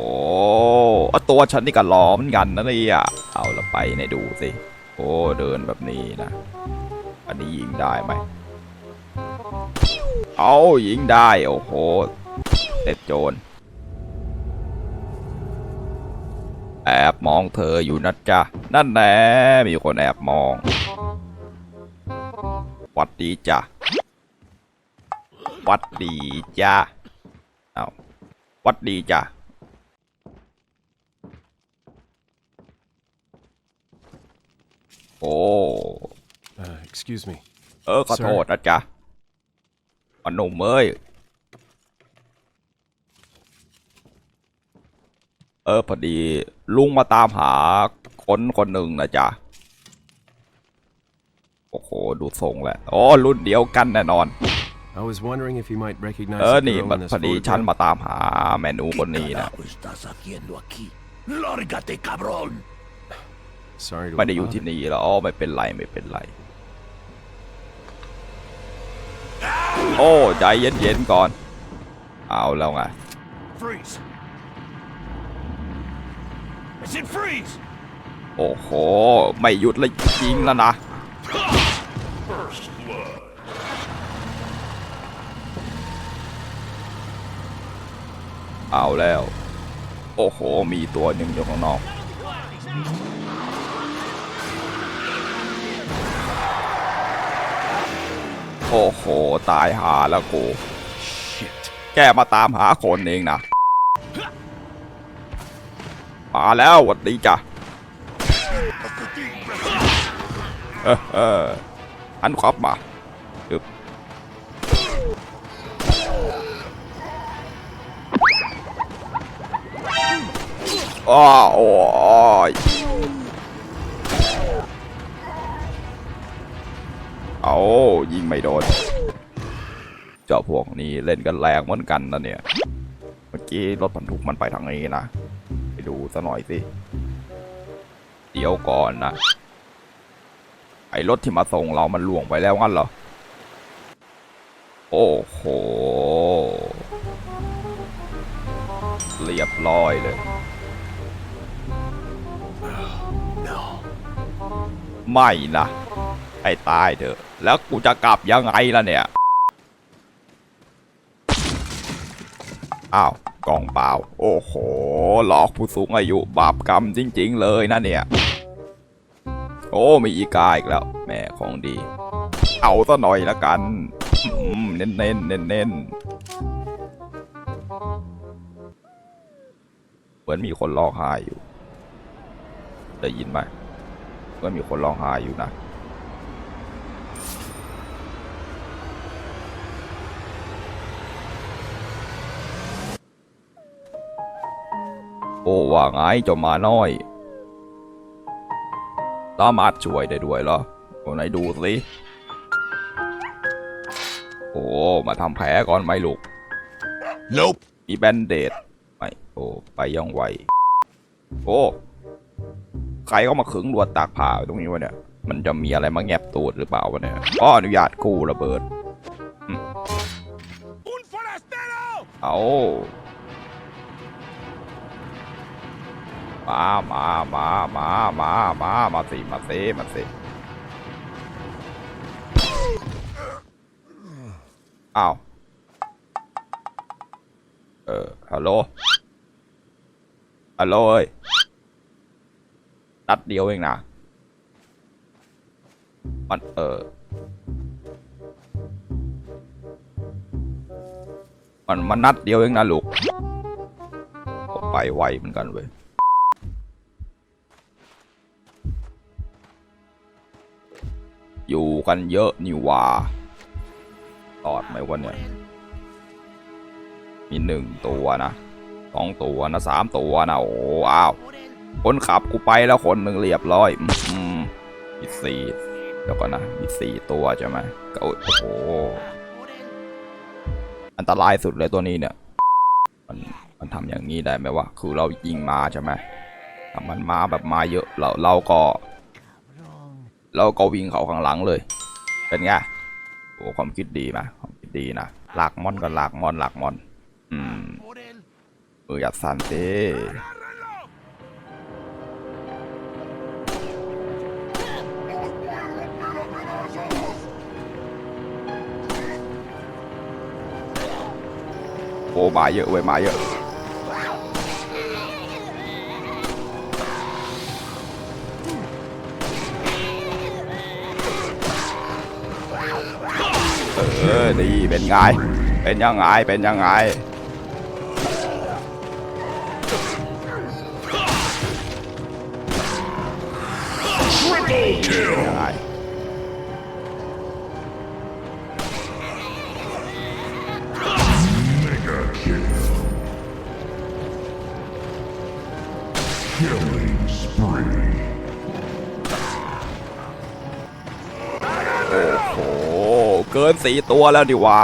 อ้อาตัวฉันนี่ก็ล้อเหมือนกันนะเนี่ยเอาละไปในดูสิ โอ้ เดินแบบนี้นะ อันนี้ยิงได้ไหม เอายิงได้ โอ้โหเต็ดโจร แอบมองเธออยู่นะจ๊ะ นั่นแน่มีคนแอบมองวัดดีจ้ะวัดดีจ้ะเอาวัดดีจ้ะ โอ้ Uh, excuse me. เออขอโทษนะจ๊ะอหนุ่มเอ้ย เออ พอดี ลุงมาตามหาคนคนหนึ่งนะจ๊ะ โอ้โห ดูทรงแหละอ๋อรุ่นเดียวกันแน่นอน I was wondering if you might recognize เออ the นี่ girl มัน in this พอดี photo. ฉันมาตามหาแมนูคนนี้นะ carajo estás haciendo aquí? ¡Lárgate, cabrón! Sorry to ไม่ได้อยู่ bother. ที่นี่แล้วอ๋อไม่เป็นไรไม่เป็นไร โอ้ใจเย็นๆก่อน เอาแล้วไง Freeze! I said freeze! โอ้โห ไม่หยุดเลยยิงแล้วนะ First blood. เอาแล้ว โอ้โห มีตัวหนึ่งอยู่ข้างนอก โอ้โห ตายหาแล้วกู Shit. แกมาตามหาคนเองนะ มาแล้ววัดดีจ้ะเออเออหันขอบมาอึบอ้าวโอ้ย เอายิงไม่โดน เจ้าพวกนี้เล่นกันแรงเหมือนกันนะเนี่ย เมื่อกี้รถบรรทุกมันไปทางนี้นะ ไปดูซะหน่อยสิ เดี๋ยวก่อนนะ ไอ้รถที่มาส่งเรามันล่วงไปแล้วงั้นเหรอ โอ้โห เรียบร้อยเลย No. ไม่นะ ไอ้ตายเถอะ แล้วกูจะกลับยังไงล่ะเนี่ย อ้าวกล่องเปล่า โอ้โห หลอกผู้สูงอายุบาปกรรมจริง ๆ เลยนะเนี่ย โอ้มีอีกาอีกแล้วแม่ของดี เอาซะหน่อยละกันเน้นเน้นเน้นเน้นๆเหมือนมีคนร้องไห้อยู่ ได้ยินไหมเหมือนมีคนร้องไห้อยู่นะ โอ้ว่าไงเจ้าหมาน้อย สามารถช่วยได้ด้วยเหรอโอ้ไหนดูสิ โอ้ มาทำแผลก่อนไหมลูก Nope. มีแบนเดดไม่โอ้ไปย่องไว โอ้ ใครก็มาขึงลวดตากผ้าไว้ตรงนี้วะเนี่ย มันจะมีอะไรมาแงบตูดหรือเปล่าวะเนี่ยอ้ออนุญาตกู้ระเบิด Un forastero! เอา มามามามามามามาสิมาสิมาสิอ้าวเออฮัลโหลฮัลโหลเอ้ยนัดเดียวเองนะมันเออมันมันนัดเดียวเองนะลูกก็ไปไวเหมือนกันเว้ย อยู่กันเยอะนี่ว่าตอดไหมวะเนี่ย มีหนึ่งตัวนะสองตัวนะสามตัวนะโอ้อ้าวคนขับกูไปแล้วคนหนึ่งเรียบร้อยอืมมีสี่เดี๋ยวก่อนนะมีสี่ตัวใช่ไหมก็โอ้โหอันตรายสุดเลยตัวนี้เนี่ย มันมันทำอย่างนี้ได้ไหมวะคือเรายิงมาใช่ไหมมันมาแบบมาเยอะเราเราก็ เราก็วิ่งเขาข้างหลังเลย เป็นไงโอ้ความคิดดีไหมความคิดดีนะหลากมอนก็หลากมอนหลากมอน อืมมืออย่าสั่นสิโอ้มาเยอะเว้ยมาเยอะ เออดี เป็นไง เป็นยังไง เป็นยังไงยังไง Killing spree. เกินสี่ตัวแล้วดิว่า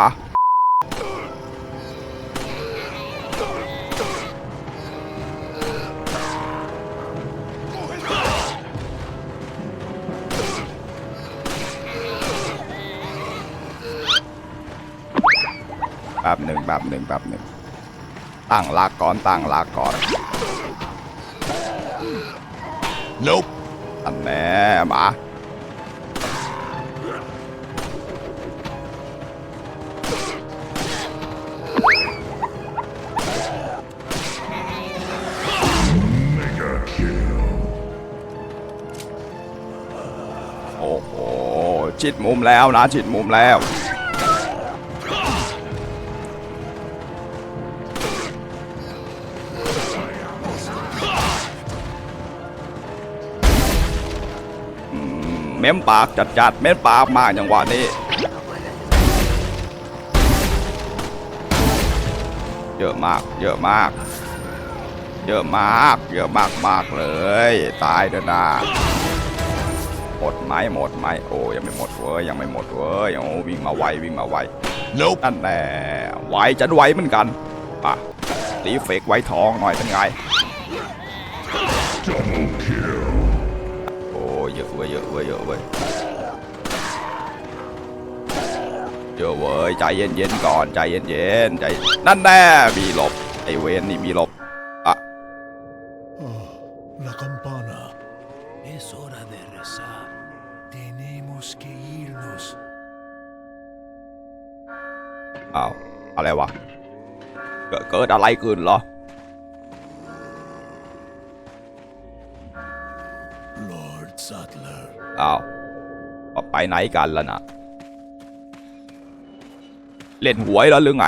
แป๊บหนึ่งแป๊บหนึ่งแป๊บหนึ่งตั้งหลักก่อนตั้งหลักก่อน Nope. อันแน่มา ชิดมุมแล้วนะชิดมุมแล้วเม้มปากจัดจัดๆเม้มปากมากจังหวะนี้เยอะมาก เยอะมาก เยอะมาก เยอะมากมากเลย ตายเด้อนะ หมดไหมหมดไหมโอ้ยังไม่หมดเว้ยยังไม่หมดเว้ยโอ้วิ่งมาไววิ่งมาไว Nope. นั่นแน่ไวจันไวเหมือนกันอะตีเฟกไว้ทองหน่อยเป็นไง Double kill. โอ้เยอะเว้ยเยอะเว้ยเยอะเว้ยเยอะเว้ยใจเย็นเย็นๆก่อนใจเย็นเย็นๆใจนั่นแน่มีหลบไอเวนนี่มีหลบอะ La campana. Es hora de rezar. Tenemos que irnos. อ้าวอะไรวะ เกิดเกิดอะไรขึ้นเหรอ Lord Sattler. อ้าวไปไหนกันล่ะนะ เล่นหวยแล้วหรือไง